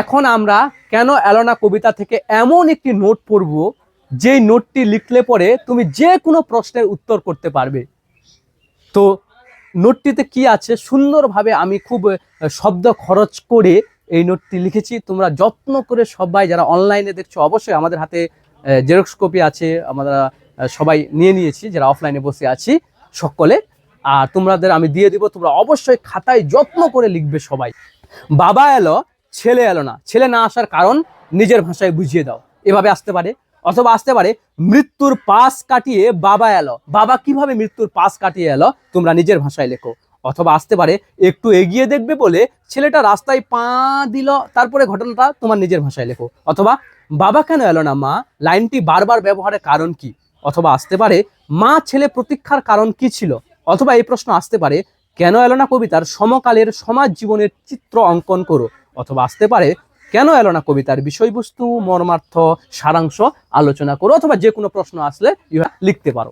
এখন আমরা কেন অ্যালোনা কবিতা থেকে এমন একটি নোট পড়ব, যেই নোটটি লিখলে পরে তুমি যে কোনো প্রশ্নের উত্তর করতে পারবে। তো নোটটিতে কি আছে? সুন্দরভাবে আমি খুব শব্দ খরচ করে এই নোটটি লিখেছি। তোমরা যত্ন করে সবাই যারা অনলাইনে দেখছ, অবশ্যই আমাদের হাতে জেরক্স কপি আছে, আমরা সবাই নিয়ে নিয়েছি, যারা অফলাইনে বসে আছি সকলে। আর তোমাদের আমি দিয়ে দিব, তোমরা অবশ্যই খাতায় যত্ন করে লিখবে সবাই। বাবা এলো ছেলে এলো না। ছেলে না আসার কারণ নিজের ভাষায় বুঝিয়ে দাও। এভাবে আসতে পারে। অথবা আসতে পারে, মৃত্যুর পাশ কাটিয়ে বাবা এলো। বাবা কীভাবে মৃত্যুর পাশ কাটিয়ে এলো? তোমরা নিজের ভাষায় লেখো। অথবা আসতে পারে, একটু এগিয়ে দেখবে বলে ছেলেটা রাস্তায় পা দিল, তারপরে ঘটনাটা তোমার নিজের ভাষায় লেখো। অথবা, বাবা কেন এলো না মা? লাইনটি বারবার ব্যবহারের কারণ কি? অথবা আসতে পারে, মা ছেলে প্রতীক্ষার কারণ কি ছিল? অথবা এই প্রশ্ন আসতে পারে, কেন এলো না কবিতার সমকালের সমাজ জীবনের চিত্র অঙ্কন করো? অথবা আসতে পারে, কেন এলো না কবিতার বিষয়বস্তু, মর্মার্থ, সারাংশ আলোচনা করো অথবা যে কোনো প্রশ্ন আসলে ইহা লিখতে পারো।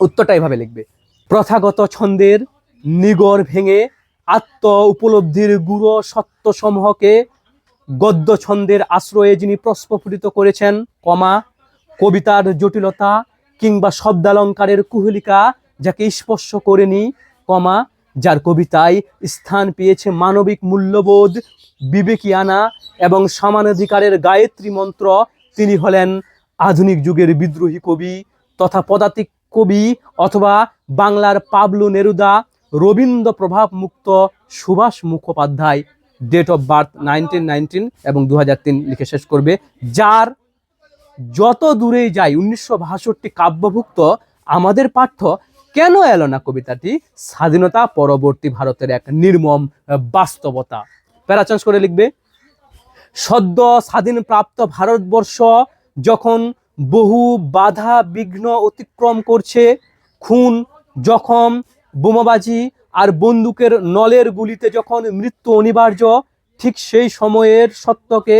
উত্তরটা এভাবে লিখবে, প্রথাগত ছন্দের নিগর ভেঙে আত্ম উপলব্ধির গুরু সত্যসমূহকে গদ্য ছন্দের আশ্রয়ে যিনি প্রস্ফুটিত করেছেন, কমা, কবিতার জটিলতা কিংবা শব্দালঙ্কারের কুহলিকা যাকে স্পর্শ করেনি, কমা যার কবিতায় স্থান পেয়েছে মানবিক মূল্যবোধ, বিবেকিয়ানা এবং সমানাধিকারের গায়ত্রী মন্ত্র। তিনি হলেন আধুনিক যুগের বিদ্রোহী কবি তথা পদাতিক কবি অথবা বাংলার পাবলু নেরুদা রবীন্দ্র প্রভাব মুক্ত Subhash Mukhopadhyay. Date of birth nineteen nineteen এবং দু হাজার তিন লিখে শেষ করবে। যার যত দূরেই যায় উনিশশো বাষট্টি কাব্যভুক্ত, আমাদের পাঠ্য কেন এলো না কবিতাটি? স্বাধীনতা পরবর্তী ভারতের এক নির্মম বাস্তবতা। প্যারাচান্স করে লিখবে। সদ্য স্বাধীন প্রাপ্ত ভারতবর্ষ যখন বহু বাধা বিঘ্ন অতিক্রম করছে, খুন, জখম, বোমাবাজি আর বন্দুকের নলের গুলিতে যখন মৃত্যু অনিবার্য, ঠিক সেই সময়ের সত্যকে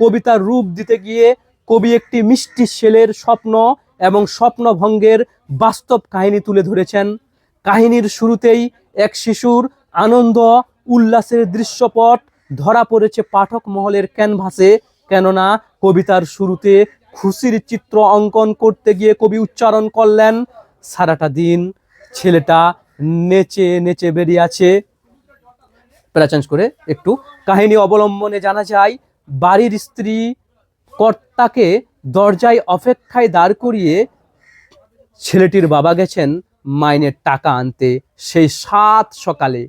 কবিতার রূপ দিতে গিয়ে কবি একটি মিষ্টি ছেলের স্বপ্ন এবং স্বপ্নভঙ্গের বাস্তব কাহিনী তুলে ধরেছেন। কাহিনীর শুরুতেই এক শিশুর আনন্দ, উল্লাসের দৃশ্যপট ধরা পড়েছে পাঠক মহলের ক্যানভাসে। কেননা কবিতার শুরুতে খুশির চিত্র অঙ্কন করতে গিয়ে কবি উচ্চারণ করলেন, সারাটা দিন ছেলেটা নেচে নেচে বেরিয়ে আছে। প্যারাচেঞ্জ করে একটু কাহিনী অবলম্বনে জানা যায়, বাড়ির স্ত্রী কর্তাকে দরজায় অপেক্ষায় দাঁড় করিয়ে ছেলেটির বাবা গেছেন মাইনের টাকা আনতে সেই সাত সকালে।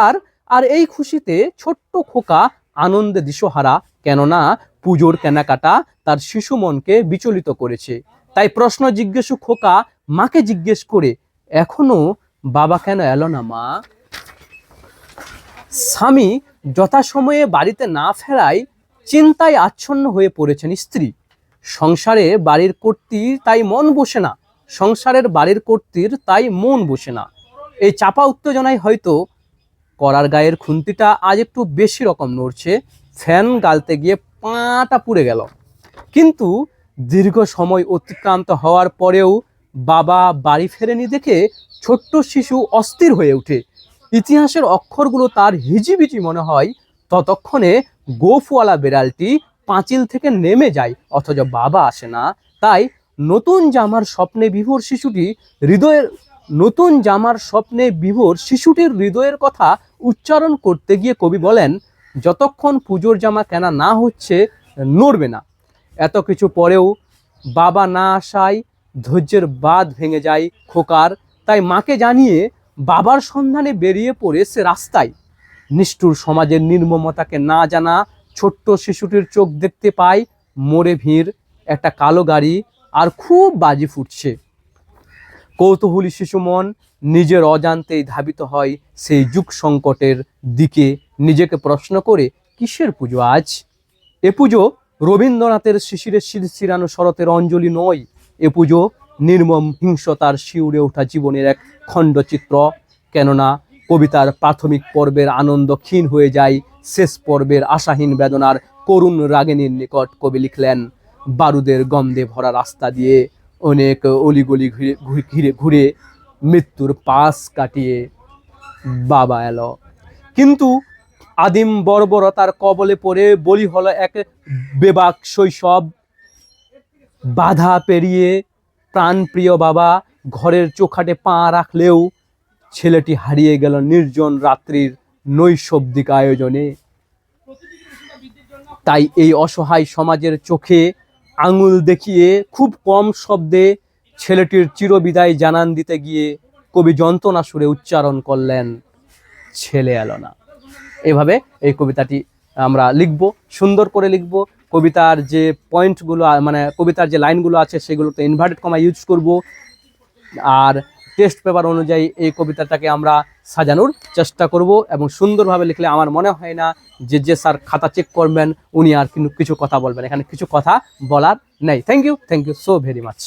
আর আর এই খুশিতে ছোট্ট খোকা আনন্দে দিশহারা, কেননা পুজোর কেনাকাটা তার শিশু মনকে বিচলিত করেছে। তাই প্রশ্ন জিজ্ঞেসু খোকা, মাকে জিজ্ঞেস করে, এখনও বাবা কেন এলো না মা? স্বামী যথাসময়ে বাড়িতে না ফেরায় চিন্তায় আচ্ছন্ন হয়ে পড়েছেন স্ত্রী। সংসারে বাড়ির কর্তীর তাই মন বসে না। সংসারের বাড়ির কর্তির তাই মন বসে না। এই চাপা উত্তেজনায় হয়তো করার গায়ের খুন্তিটা আজ একটু বেশি রকম নড়ছে। ফ্যান গালতে গিয়ে পাটা পুড়ে গেল। কিন্তু দীর্ঘ সময় অতিক্রান্ত হওয়ার পরেও বাবা বাড়ি ফেরেনি দেখে ছোট্ট শিশু অস্থির হয়ে ওঠে। ইতিহাসের অক্ষরগুলো তার হিজিবিজি মনে হয়। ততক্ষণে গোফওয়ালা বিড়ালটি পাঁচিল থেকে নেমে যায়, অথচ বাবা আসে না। তাই নতুন জামার স্বপ্নে বিভোর শিশুটি হৃদয়ের, নতুন জামার স্বপ্নে বিভোর শিশুটির হৃদয়ের কথা উচ্চারণ করতে গিয়ে কবি বলেন, যতক্ষণ পুজোর জামা কেনা না হচ্ছে, নড়বে না। এত কিছু পরেও বাবা না আসায় ধৈর্যের বাঁধ ভেঙে যায় খোকার। তাই মাকে জানিয়ে বাবার সন্ধানে বেরিয়ে পড়ে সে রাস্তায়। নিষ্ঠুর সমাজের নির্মমতাকে না জানা ছোট্ট শিশুটির চোখ দেখতে পায় মোড়ে ভিড়, একটা কালো গাড়ি, আর খুব বাজি ফুটছে। কৌতূহলী শিশু মন নিজের অজান্তেই ধাবিত হয় সেই যুগ সংকটের দিকে। নিজেকে প্রশ্ন করে, কিসের পুজো আজ? এ পুজো রবীন্দ্রনাথের শিশিরের শিরশিরানো শরতের অঞ্জলি নয়। এ পুজো নির্মম হিংসতার শিউরে ওঠা জীবনের এক খণ্ডচিত্র। কেননা কবিতার প্রাথমিক পর্বের আনন্দ ক্ষীণ হয়ে যায় শেষ পর্বের আশাহীন বেদনার করুণ রাগিনীর নিকট কবি লিখলেন, বারুদের গন্ধে ভরা রাস্তা দিয়ে অনেক অলিগলি ঘুরে, ঘিরে, ঘুরে মৃত্যুর পাশ কাটিয়ে বাবা এলো। কিন্তু আদিম বর্বরতার কবলে পড়ে বলি হলো এক বেবাক শৈশব। বাধা পেরিয়ে প্রাণপ্রিয় বাবা ঘরের চোখাটে পা রাখলেও ছেলেটি হারিয়ে গেল নির্জন রাত্রির নৈশব্দিক আয়োজনে। তাই এই অসহায় সমাজের চোখে আঙুল দেখিয়ে খুব কম শব্দে ছেলেটির চিরবিদায় জানান দিতে গিয়ে কবি যন্ত্রণা সুরে উচ্চারণ করলেন ছেলে এলো না এভাবে এই কবিতাটি আমরা লিখব, সুন্দর করে লিখব। কবিতার যে পয়েন্টগুলো মানে কবিতার যে লাইনগুলো আছে সেগুলোতে ইনভার্টেড কমা ইউজ করব। আর টেস্ট পেপার অনুযায়ী এই কবিতাটাকে আমরা সাজানোর চেষ্টা করব এবং সুন্দরভাবে লিখলে আমার মনে হয় না যে যে স্যার খাতা চেক করবেন, উনি আর কিন্তু কিছু কথা বলবেন। এখানে কিছু কথা বলার নেই। Thank you thank you so very much